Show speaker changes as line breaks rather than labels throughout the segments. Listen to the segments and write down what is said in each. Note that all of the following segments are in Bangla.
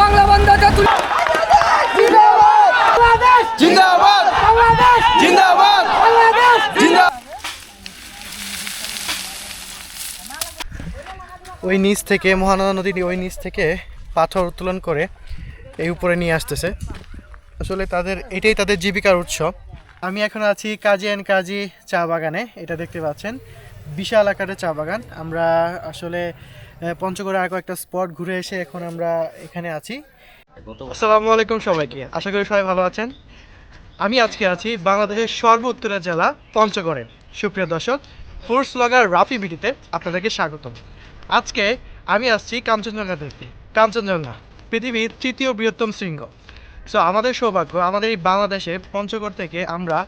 বাংলা বান্ধা তেতুলিয়া
জিন্দাবাদ! জিন্দাবাদ! জিন্দাবাদ
ওই নিচ থেকে মহানদা নদীর ওই নিচ থেকে পাথর উত্তোলন করে এই উপরে নিয়ে আসতেছে। আসলে তাদের এটাই তাদের জীবিকার উৎস। আমি এখন আছি কাজী অ্যান্ড কাজী চা বাগানে এটা দেখতে পাচ্ছেন। বিশাল আকারের চা বাগান। আমরা আসলে পঞ্চগড়ে আরও একটা স্পট ঘুরে এসে এখন আমরা এখানে আছি। আসসালামু আলাইকুম সবাইকে, আশা করি সবাই ভালো আছেন। আমি আজকে আছি বাংলাদেশের সর্ব উত্তরের জেলা পঞ্চগড়ে। সুপ্রিয় দর্শক ফোর্স ব্লগার রাফি বিটিতে আপনাদেরকে স্বাগতম। আজকে আমি আসছি কাঞ্চনজঙ্ঘা দেখতে। কাঞ্চনজঙ্ঘা, পৃথিবীর তৃতীয় বৃহত্তম শৃঙ্গ। সো আমাদের সৌভাগ্য, আমাদের এই বাংলাদেশে পঞ্চগড় থেকে আমরা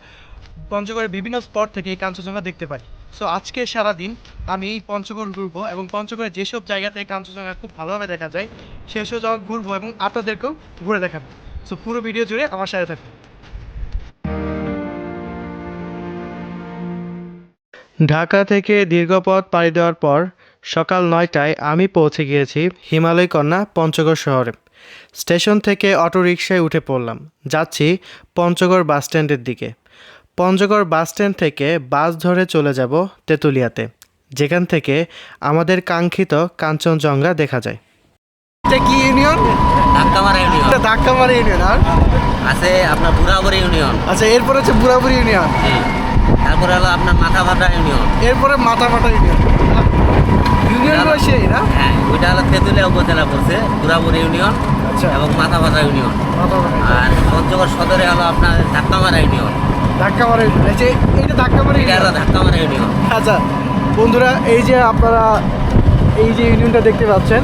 পঞ্চগড়ের বিভিন্ন স্পট থেকে এই কাঞ্চনজঙ্ঘা দেখতে পাই সো আজকে সারাদিন আমি এই পঞ্চগড় ঘুরবো এবং পঞ্চগড়ের যেসব জায়গাতে কাঞ্চনজঙ্ঘা খুব ভালোভাবে দেখা যায়, সেসব জায়গা ঘুরবো এবং আপনাদেরকেও ঘুরে দেখাবো। সো পুরো ভিডিও জুড়ে আমার সাথে থাকবে ঢাকা থেকে দীর্ঘ পথ পাড়ি দেওয়ার পর সকাল নয়টায় আমি পৌঁছে গিয়েছি হিমালয় কন্যা পঞ্চগড় শহরে। স্টেশন থেকে অটোরিকশায় উঠে পড়লাম। যাচ্ছি পঞ্চগড় বাসস্ট্যান্ডের দিকে। পঞ্চগড় বাস স্ট্যান্ড থেকে বাস ধরে চলে যাব তেঁতুলিয়াতে যেখান থেকে আমাদের কাঙ্ক্ষিত কাঞ্চনজঙ্ঘা দেখা যায়। এটা কি ইউনিয়ন?
ধাক্কামারা ইউনিয়ন।
এটা ধাক্কামারি ইউনিয়ন আর?
আছে আপনার বুড়াবড়ি ইউনিয়ন।
আচ্ছা এরপর হচ্ছে বুড়াবুড়ি ইউনিয়ন।
তারপরে হলো আপনার মাথা ইউনিয়ন।
এরপরে মাথা ইউনিয়ন। ইউনিয়নগুলো সেই না?
হ্যাঁ ওইটা হলো তেঁতুলিয়া উপজেলা পড়ছে বুড়াবড়ি ইউনিয়ন
আচ্ছা।
এবং মাথা ভাটা ইউনিয়ন। আর পঞ্চগড় সদরে হলো আপনার ধাক্কামারা ইউনিয়ন।
ধাক্কা মারে এই যে এইটা ধাক্কা মারে
ধাক্কামারা ইউনিয়ন
আচ্ছা বন্ধুরা এই যে আপনারা এই যে ইউনিয়নটা দেখতে পাচ্ছেন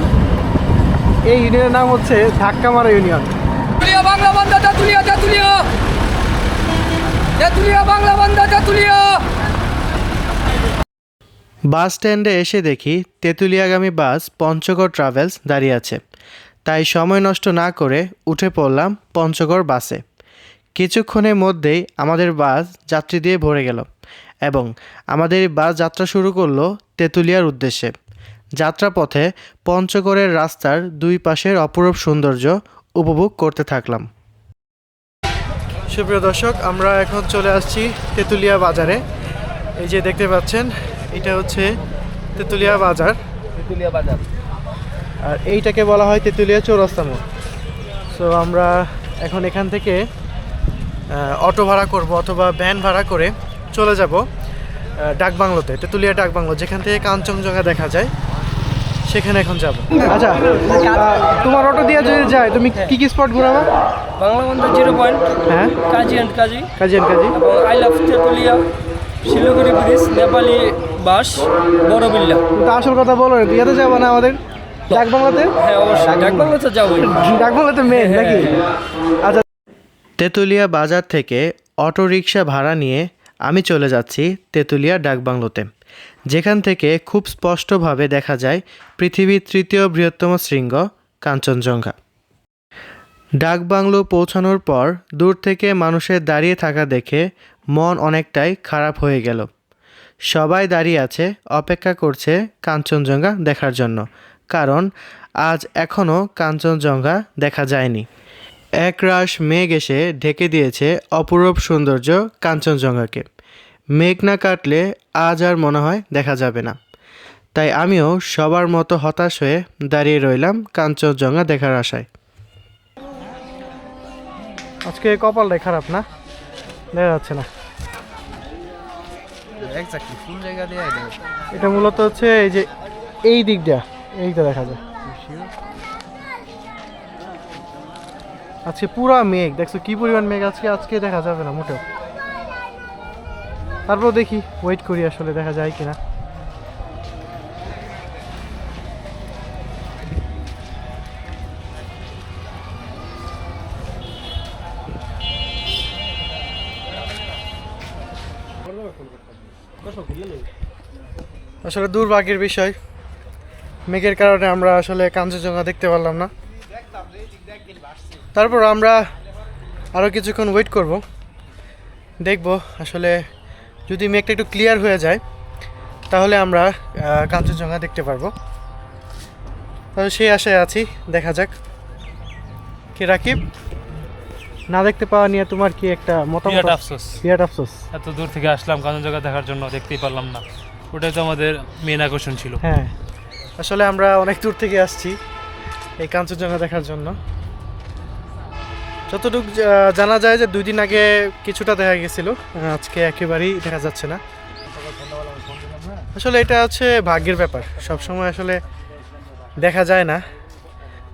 এই ইউনিয়নের নাম হচ্ছে ধাক্কামারা ইউনিয়ন।
বাংলা বান্ধা তেতুলিয়া তেতুলিয়া তেতুলিয়া বাংলা বান্ধা তেতুলিয়া
বাস স্ট্যান্ডে এসে দেখি তেঁতুলিয়াগামী বাস পঞ্চগড় ট্রাভেলস দাঁড়িয়ে আছে। তাই সময় নষ্ট না করে উঠে পড়লাম পঞ্চগড় বাসে। কিছুক্ষণের মধ্যেই আমাদের বাস যাত্রী দিয়ে ভরে গেল এবং আমাদের বাস যাত্রা শুরু করল তেঁতুলিয়ার উদ্দেশ্যে। যাত্রাপথে পঞ্চগড়ের রাস্তার দুই পাশের অপরূপ সৌন্দর্য উপভোগ করতে থাকলাম। সুপ্রিয় দর্শক আমরা এখন চলে আসছি তেঁতুলিয়া বাজারে। এই যে দেখতে পাচ্ছেন এটা হচ্ছে তেঁতুলিয়া বাজার।
তেতুলিয়া বাজার।
আর এইটাকে বলা হয় তেঁতুলিয়া চৌরাস্তা মোড়। সো আমরা এখন এখান থেকে অটো ভাড়া করব অথবা ভ্যান ভাড়া করে চলে যাব ডাকবাংলোতে তেঁতুলিয়া ডাকবাংলো যেখান থেকে কাঞ্চনজঙ্ঘা দেখা যায় সেখানে এখন যাব। আচ্ছা তোমার অটো দিয়ে যদি যায় তুমি কি কি স্পট ঘোরাবা?
বাংলা বন্ধু জিরো পয়েন্ট
হ্যাঁ?
কাজী অ্যান্ড কাজী।
কাজী এন কাজী।
এবং I love Tetulia Siliguri bridge Nepali bus Barabilla
কিন্তু আসল কথা বলো না ইয়াতে যাব না আমাদের? ডাকবাংলাতে?
হ্যাঁ অবশ্যই ডাকবাংলাতে যাবোই।
ডাকবাংলাতে মেন নাকি? আচ্ছা তেঁতুলিয়া বাজার থেকে অটো রিক্সা ভাড়া নিয়ে আমি চলে যাচ্ছি তেঁতুলিয়া ডাকবাংলোতে যেখান থেকে খুব স্পষ্টভাবে দেখা যায় পৃথিবীর তৃতীয় বৃহত্তম শৃঙ্গ, কাঞ্চনজঙ্ঘা। ডাকবাংলো পৌঁছানোর পর দূর থেকে মানুষের দাঁড়িয়ে থাকা দেখে মন অনেকটাই খারাপ হয়ে গেল। সবাই দাঁড়িয়ে আছে, অপেক্ষা করছে কাঞ্চনজঙ্ঘা দেখার জন্য। কারণ আজ এখনও কাঞ্চনজঙ্ঘা দেখা যায়নি। একরাশ মেঘ এসে ঢেকে দিয়েছে অপূরূপ সৌন্দর্য কাঞ্চনজঙ্ঘাকে। মেঘ না কাটলে আজ আর মনে হয় দেখা যাবে না। তাই আমিও সবার মতো হতাশ হয়ে দাঁড়িয়ে রইলাম কাঞ্চনজঙ্ঘা দেখার আশায়। আজকে কপালটাই খারাপ না? দেখা যাচ্ছে না। এটা মূলত হচ্ছে এই যে এই দিকটা এই দিকটা দেখা যায়। আজকে পুরা মেঘ, দেখছ কি পরিমাণ মেঘ? আজকে আজকে দেখা যাবে না মোটেও। তারপর দেখি ওয়েট করি আসলে দেখা যায় কিনা। আসলে দুর্ভাগ্যের বিষয়। মেঘের কারণে আমরা আসলে কাঞ্চনজঙ্ঘা দেখতে পারলাম না। তারপর আমরা আরও কিছুক্ষণ ওয়েট করব। দেখব আসলে যদি মেঘটা একটু ক্লিয়ার হয়ে যায় তাহলে আমরা কাঞ্চনজঙ্ঘা দেখতে পারব। তাহলে সেই আশায় আছি দেখা যাক। কে রাকিব? না দেখতে পাওয়া নিয়ে তোমার কি একটা মতামত?
আফসোস।
বিরাট আফসোস।
এত দূর থেকে আসলাম কাঞ্চনজঙ্ঘা দেখার জন্য দেখতেই পারলাম না। ওটাই তো আমাদের মেন আকর্ষণ ছিল।
হ্যাঁ। আসলে আমরা অনেক দূর থেকে আসছি এই কাঞ্চনজঙ্ঘা দেখার জন্য। যতটুকু জানা যায় যে দুই দিন আগে কিছুটা দেখা গেছিল আজকে একেবারেই দেখা যাচ্ছে না। আসলে এটা হচ্ছে ভাগ্যের ব্যাপার সব সময় আসলে দেখা যায় না।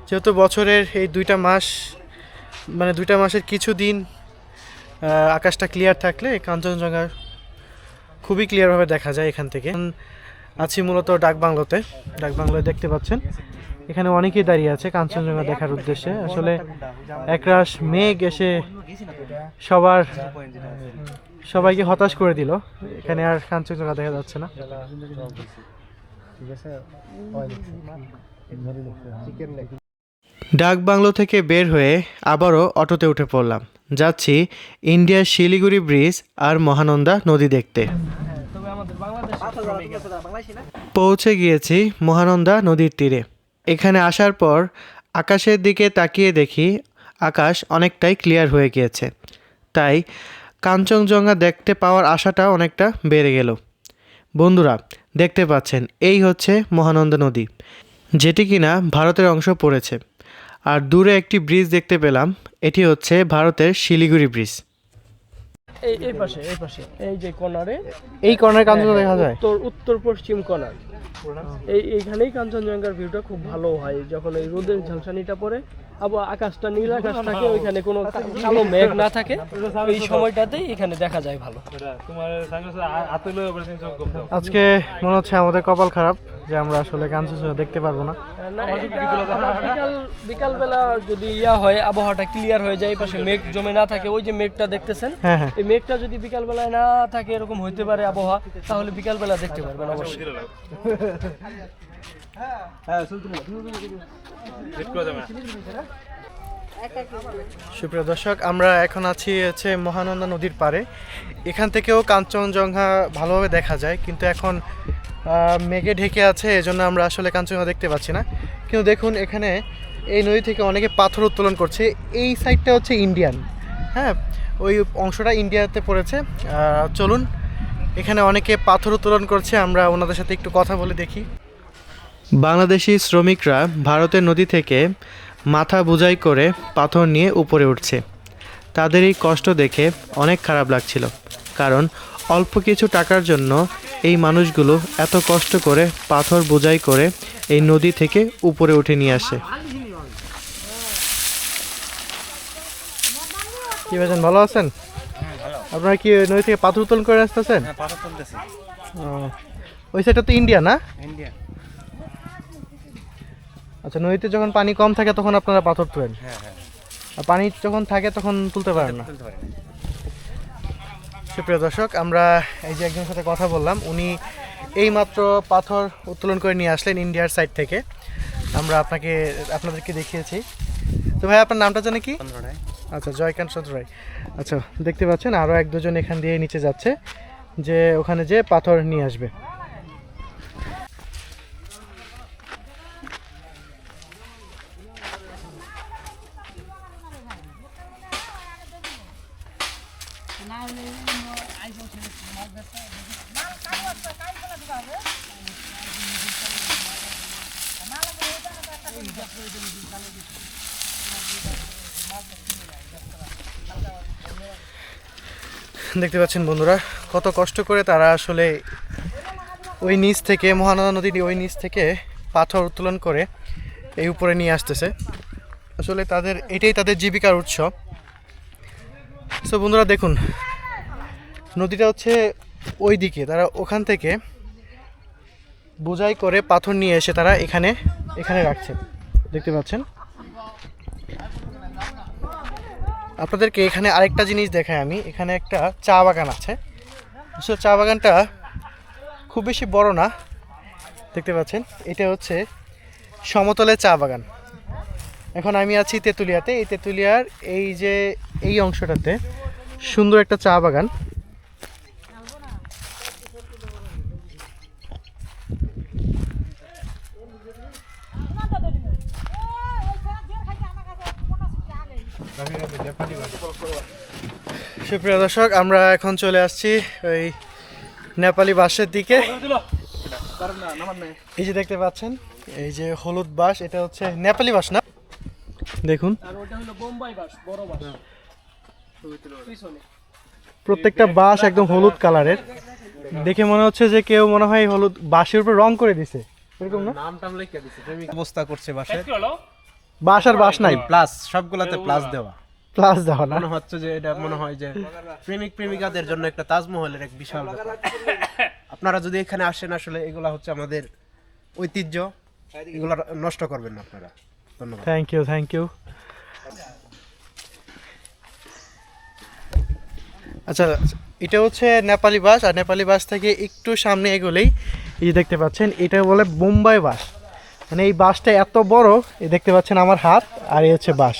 যেহেতু বছরের এই দুইটা মাস মানে দুইটা মাসের কিছু দিন আকাশটা ক্লিয়ার থাকলে কাঞ্চনজঙ্ঘা খুবই ক্লিয়ারভাবে দেখা যায় এখান থেকে। আছি মূলত ডাকবাংলোতে। ডাকবাংলোয় দেখতে পাচ্ছেন। এখানে অনেকেই দাঁড়িয়ে আছে কাঞ্চনজঙ্ঘা দেখার উদ্দেশ্যে। আসলে একরাশ মেঘ এসে সবার সবাইকে হতাশ করে দিল। এখানে আর কাঞ্চনজঙ্ঘা দেখা যাচ্ছে না। ডাক বাংলো থেকে বের হয়ে আবারও অটোতে উঠে পড়লাম। যাচ্ছি ইন্ডিয়ার শিলিগুড়ি ব্রিজ আর মহানন্দা নদী দেখতে। পৌঁছে গিয়েছি মহানন্দা নদীর তীরে। এখানে আসার পর আকাশের দিকে তাকিয়ে দেখি আকাশ অনেকটাই ক্লিয়ার হয়ে গিয়েছে। তাই কাঞ্চনজঙ্ঘা দেখতে পাওয়ার আশাটা অনেকটা বেড়ে গেল। বন্ধুরা দেখতে পাচ্ছেন এই হচ্ছে মহানন্দা নদী যেটি কিনা ভারতের অংশ পড়েছে। আর দূরে একটি ব্রিজ দেখতে পেলাম এটি হচ্ছে ভারতের শিলিগুড়ি ব্রিজ
এই পাশে এই পাশে এই যে কর্নারে
এই কর্নারে কাঞ্চনজঙ্ঘা দেখা যায়।
উত্তর উত্তর পশ্চিম কর্নার এই এইখানেই কাঞ্চনজঙ্ঘার ভিউটা খুব ভালো হয় যখন এই রোদের ঝলসানিটা পড়ে আবার আকাশটা নীল আকাশ থাকে ওইখানে কোনো কালো মেঘ না থাকে এই সময়টাতেই এখানে দেখা যায় ভালো।
আজকে মনে হচ্ছে আমাদের কপাল খারাপ যে আমরা আসলে কাঞ্চনজঙ্ঘা দেখতে পারব না।
বিকাল বিকালবেলা যদি ইয়া হয় আবহাওয়াটা ক্লিয়ার হয়ে যায় পাশে মেঘ জমে না থাকে ওই যে মেঘটা দেখতেছেন
হ্যাঁ হ্যাঁ।
এই মেঘটা যদি বিকালবেলায় না থাকে এরকম হইতে পারে আবহাওয়া তাহলে বিকালবেলা দেখতে পারবেন অবশ্যই।
সুপ্রিয় দর্শক আমরা এখন আছি হচ্ছে মহানন্দা নদীর পাড়ে। এখান থেকেও কাঞ্চনজঙ্ঘা ভালোভাবে দেখা যায় কিন্তু এখন মেঘে ঢেকে আছে এজন্য আমরা আসলে কাঞ্চনজঙ্ঘা দেখতে পাচ্ছি না। কিন্তু দেখুন এখানে এই নদী থেকে অনেকে পাথর উত্তোলন করছে। এই সাইডটা হচ্ছে ইন্ডিয়ান হ্যাঁ ওই অংশটা ইন্ডিয়াতে পড়েছে। চলুন এখানে অনেকে পাথর উত্তোলন করছে আমরা ওনাদের সাথে একটু কথা বলে দেখি। বাংলাদেশি শ্রমিকরা ভারতের নদী থেকে মাথা বোঝাই করে পাথর নিয়ে উপরে উঠছে। তাদের এই কষ্ট দেখে অনেক খারাপ লাগছিল কারণ অল্প কিছু টাকার জন্য এই মানুষগুলো এত কষ্ট করে পাথর বোঝাই করে এই নদী থেকে উপরে উঠে নিয়ে আসে। কি ভালো আছেন? আপনারা কি নদী থেকে পাথর উত্তোলন করে আসতেছেন? ও, ওই সাইডটা তো ইন্ডিয়া না? আচ্ছা নদীতে যখন পানি কম থাকে তখন আপনারা পাথর তোলেন? আর পানি যখন থাকে তখন তুলতে পারেন না? সুপ্রিয় দর্শক আমরা এই যে একজনের সাথে কথা বললাম উনি এইমাত্র পাথর উত্তোলন করে নিয়ে আসলেন ইন্ডিয়ার সাইড থেকে। আমরা আপনাকে আপনাদেরকে দেখিয়েছি। তো ভাই আপনার নামটা জানে কি? আচ্ছা জয়কান্ত রায় আচ্ছা দেখতে পাচ্ছেন আরও এক দুজন এখান দিয়ে নিচে যাচ্ছে, যে ওখানে যে পাথর নিয়ে আসবে। দেখতে পাচ্ছেন বন্ধুরা, কত কষ্ট করে তারা আসলে ওই নিচ থেকে মহানদা নদীর ওই নিচ থেকে পাথর উত্তোলন করে এই উপরে নিয়ে আসতেছে। আসলে তাদের, এটাই তাদের জীবিকার উৎস। সো বন্ধুরা দেখুন, নদীটা হচ্ছে ওই দিকে। তারা ওখান থেকে বোঝাই করে পাথর নিয়ে এসে তারা এখানে এখানে রাখছে। দেখতে পাচ্ছেন? আপনাদেরকে এখানে আরেকটা জিনিস দেখাই আমি। এখানে একটা চা বাগান আছে। আসলে চা বাগানটা খুব বেশি বড় না, দেখতে পাচ্ছেন। এটা হচ্ছে সমতলে চা বাগান। এখন আমি আছি তেঁতুলিয়াতে। এই তেঁতুলিয়ার এই যে, এই অংশটাতে সুন্দর একটা চা বাগান। সুপ্রিয় দর্শক আমরা এখন চলে আসছি ওই নেপালি বাসের দিকে। এই যে দেখতে পাচ্ছেন এই যে হলুদ বাস এটা হচ্ছে নেপালি বাস না? দেখুন।
আর ওটা হলো বোম্বাই বাস বড় বাস পিছনে
প্রত্যেকটা বাস একদম হলুদ কালারের। দেখে মনে হচ্ছে যে কেউ মনে হয় হলুদ বাসের উপর রং করে দিছে। এরকম না?
অবস্থা করছে বাসে
বাস আর বাস নাই।
প্লাস সবগুলাতে প্লাস দেওয়া।
প্লাস দেওয়া না?
মনে হচ্ছে যে এটা মনে হয় যে প্রেমিক প্রেমিকাদের জন্য একটা তাজমহলের এক বিশাল আপনারা যদি এখানে আসেন আসলে এগুলা হচ্ছে আমাদের ঐতিহ্য। এগুলা নষ্ট করবেন না আপনারা। ধন্যবাদ।
থ্যাংক ইউ থ্যাংক ইউ আচ্ছা এটা হচ্ছে নেপালি বাস আর নেপালি বাস থেকে একটু সামনে এগোলেই এই দেখতে পাচ্ছেন এটা বলে বোম্বাই বাস মানে এই বাসটা এত বড় এই দেখতে পাচ্ছেন আমার হাত আর এই হচ্ছে বাস।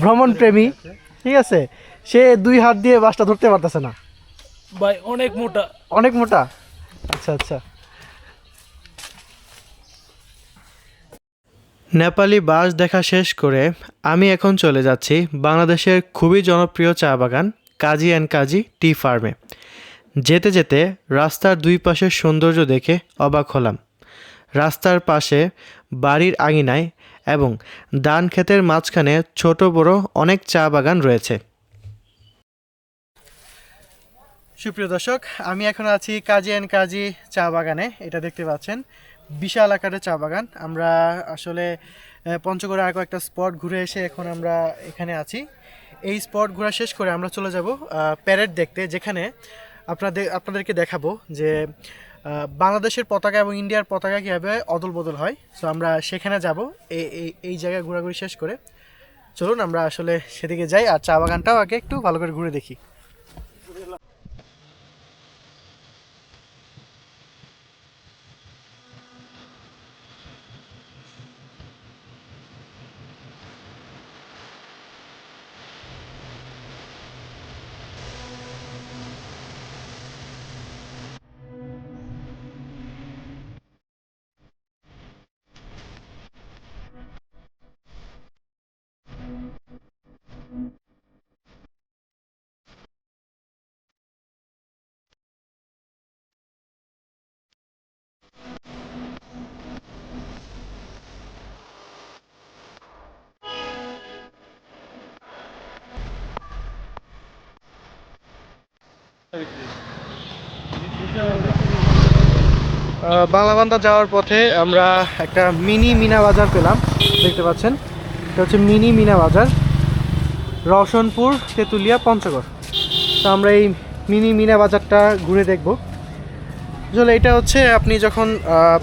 ভ্রমণ প্রেমী ঠিক আছে? সে দুই হাত দিয়ে বাসটা ধরতে পারতেছে না।
ভাই অনেক মোটা।
অনেক মোটা? আচ্ছা আচ্ছা। নেপালি বাস দেখা শেষ করে আমি এখন চলে যাচ্ছি বাংলাদেশের খুবই জনপ্রিয় চা বাগান কাজী অ্যান্ড কাজী টি ফার্মে। যেতে যেতে রাস্তার দুই পাশের সৌন্দর্য দেখে অবাক হলাম। রাস্তার পাশে, বাড়ির আঙিনায় এবং ধান ক্ষেতের মাঝখানে ছোট বড় অনেক চা বাগান রয়েছে। সুপ্রিয় দর্শক, আমি এখন আছি কাজী অ্যান্ড কাজী চা বাগানে। এটা দেখতে পাচ্ছেন, বিশাল আকারের চা বাগান। আমরা আসলে পঞ্চগড়ে আর কয়েকটা স্পট ঘুরে এসে এখন আমরা এখানে আছি। এই স্পট ঘোরা শেষ করে আমরা চলে যাব প্যারেড দেখতে, যেখানে আপনাদের, আপনাদেরকে দেখাবো যে বাংলাদেশের পতাকা এবং ইন্ডিয়ার পতাকা কীভাবে অদল বদল হয়? সো আমরা সেখানে যাব। এই এই- জায়গায় ঘোরাঘুরি শেষ করে। চলুন, আমরা আসলে সেদিকে যাই আর চা বাগানটাও আগে একটু ভালো করে ঘুরে দেখি। বাংলাবান্ধা যাওয়ার পথে আমরা একটা মিনি মিনা বাজার পেলাম দেখতে পাচ্ছেন। এটা হচ্ছে মিনি মিনা বাজার রওশনপুর তেঁতুলিয়া পঞ্চগড়। তো আমরা এই মিনি মিনা বাজারটা ঘুরে দেখব। আসলে এটা হচ্ছে আপনি যখন আহ,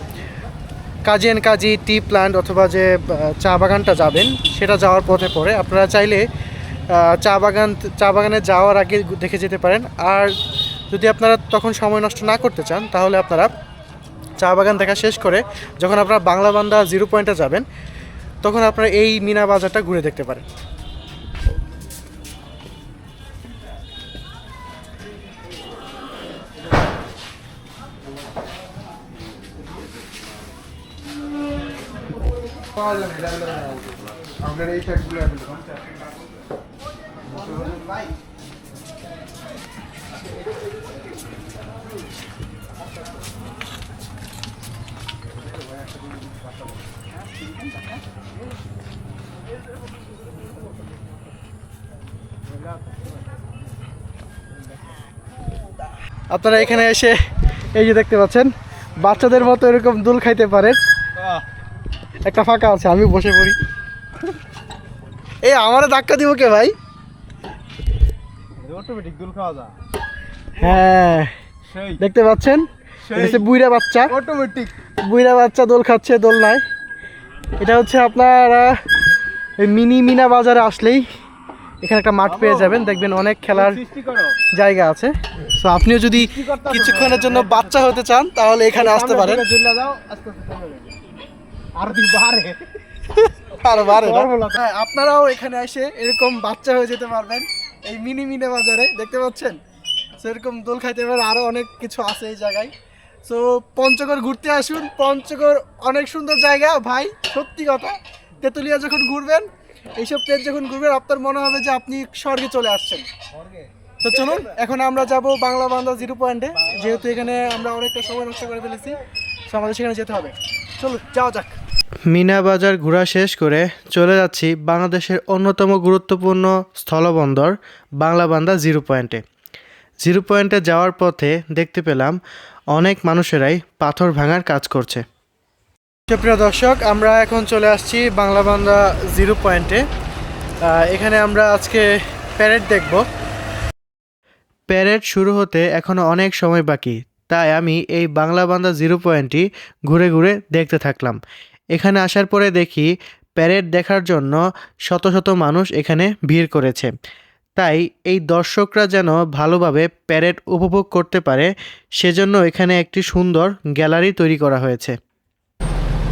কাজী অ্যান্ড কাজী টি প্ল্যান্ট অথবা যে চা বাগানটা যাবেন সেটা যাওয়ার পথে পরে আপনারা চাইলে চা বাগান চা বাগানে যাওয়ার আগে দেখে যেতে পারেন। আর যদি আপনারা তখন সময় নষ্ট না করতে চান তাহলে আপনারা চা বাগান দেখা শেষ করে যখন আপনারা বাংলা বান্দা জিরো পয়েন্টে যাবেন, তখন আপনারা এই মিনা বাজারটা ঘুরে দেখতে পারেন। আপনারা এখানে এসে এই যে দেখতে পাচ্ছেন বাচ্চাদের মতো এরকম দুল খাইতে পারেন। একটা ফাঁকা আছে আমি বসে পড়ি। এই আমারও ধাক্কা দিব কে ভাই?
অটোমেটিক দুল খাওয়া যায়।
হ্যাঁ দেখতে পাচ্ছেন? বুইরা বাচ্চা।
অটোমেটিক।
বুইরা বাচ্চা দোল খাচ্ছে দোল নাই। এটা হচ্ছে আপনারা মিনি মিনা বাজারে আসলেই এখানে একটা মাঠ পেয়ে যাবেন দেখবেন অনেক খেলার জায়গা আছে। তো আপনিও যদি কিছুক্ষণের জন্য বাচ্চা হতে চান তাহলে এখানে আসতে পারেন। হ্যাঁ, আপনারাও এখানে এসে এরকম বাচ্চা হয়ে যেতে পারবেন। এই মিনি মিনে বাজারে দেখতে পাচ্ছেন? সেরকম দোল খাইতে পারেন আরও অনেক কিছু আছে এই জায়গায়। সো পঞ্চগড় ঘুরতে আসুন। পঞ্চগড় অনেক সুন্দর জায়গা ভাই। সত্যি কথা তেঁতুলিয়া যখন ঘুরবেন
এইসব প্লেন যখন ঘুরবেন আপনার মনে হবে যে আপনি স্বর্গে চলে আসছেন। তো চলুন এখন আমরা যাব বাংলা বান্দা জিরো পয়েন্টে যেহেতু এখানে আমরা অনেকটা সময় নষ্ট করে ফেলেছি তো আমাদের সেখানে যেতে হবে। চলুন যাওয়া যাক। মিনা বাজার ঘোরা শেষ করে চলে যাচ্ছি বাংলাদেশের অন্যতম গুরুত্বপূর্ণ স্থলবন্দর বাংলাবান্ধা জিরো পয়েন্টে জিরো পয়েন্টে যাওয়ার পথে দেখতে পেলাম অনেক মানুষেরাই পাথর ভাঙার কাজ করছে। সুপ্রিয় দর্শক, আমরা এখন চলে আসছি বাংলা বাংলাবান্ধা জিরো পয়েন্টে। এখানে আমরা আজকে প্যারেড দেখব। প্যারেড শুরু হতে এখনও অনেক সময় বাকি, তাই আমি এই বাংলা বাংলাবান্ধা জিরো পয়েন্টটি ঘুরে ঘুরে দেখতে থাকলাম। এখানে আসার পরে দেখি প্যারেড দেখার জন্য শত শত মানুষ এখানে ভিড় করেছে। তাই এই দর্শকরা যেন ভালোভাবে প্যারেড উপভোগ করতে পারে, সেজন্য এখানে একটি সুন্দর গ্যালারি তৈরি করা হয়েছে।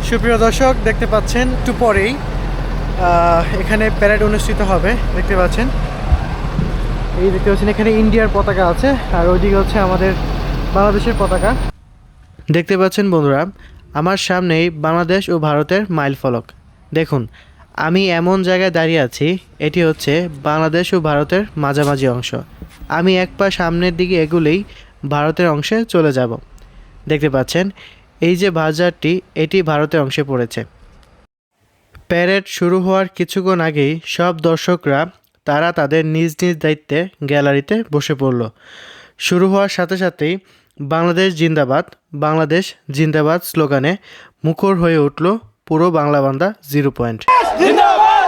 সুপ্রিয় দর্শক, দেখতে পাচ্ছেন একটু পরেই এখানে প্যারেড অনুষ্ঠিত হবে, দেখতে পাচ্ছেন। এই দেখতে পাচ্ছেন, এখানে ইন্ডিয়ার পতাকা আছে, আর ওইদিকে হচ্ছে আমাদের বাংলাদেশের পতাকা। দেখতে পাচ্ছেন বন্ধুরা, আমার সামনেই বাংলাদেশ ও ভারতের মাইল ফলক। দেখুন, আমি এমন জায়গায় দাঁড়িয়ে আছি, এটি হচ্ছে বাংলাদেশ ও ভারতের মাঝামাঝি অংশ। আমি এক পা সামনের দিকে এগুলেই ভারতের অংশে চলে যাব। দেখতে পাচ্ছেন এই যে বাজারটি, এটি ভারতের অংশে পড়েছে। প্যারেড শুরু হওয়ার কিছুক্ষণ আগেই সব দর্শকরা, তারা তাদের নিজ নিজ দায়িত্বে গ্যালারিতে বসে পড়ল। শুরু হওয়ার সাথে সাথেই বাংলাদেশ জিন্দাবাদ বাংলাদেশ জিন্দাবাদ স্লোগানে মুখর হয়ে উঠল পুরো বাংলা বান্দা জিরো পয়েন্ট।
জিন্দাবাদ।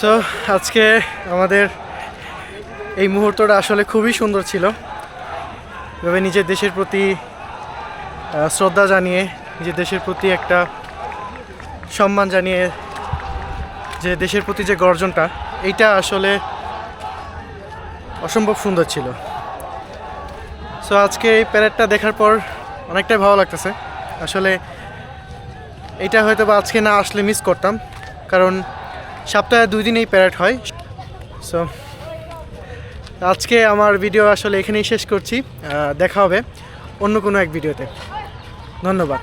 সো আজকে আমাদের এই মুহূর্তটা আসলে খুবই সুন্দর ছিল। এভাবে নিজের দেশের প্রতি শ্রদ্ধা জানিয়ে যে দেশের প্রতি একটা সম্মান জানিয়ে যে দেশের প্রতি যে গর্জনটা, এইটা আসলে অসম্ভব সুন্দর ছিল। সো আজকে এই প্যারেডটা দেখার পর অনেকটাই ভালো লাগতেছে। আসলে এটা হয়তো বা আজকে না আসলে মিস করতাম, কারণ সপ্তাহে দুই দিন এই প্যারেড হয়। সো আজকে আমার ভিডিও আসলে এখানেই শেষ করছি। দেখা হবে অন্য কোনো এক ভিডিওতে ধন্যবাদ।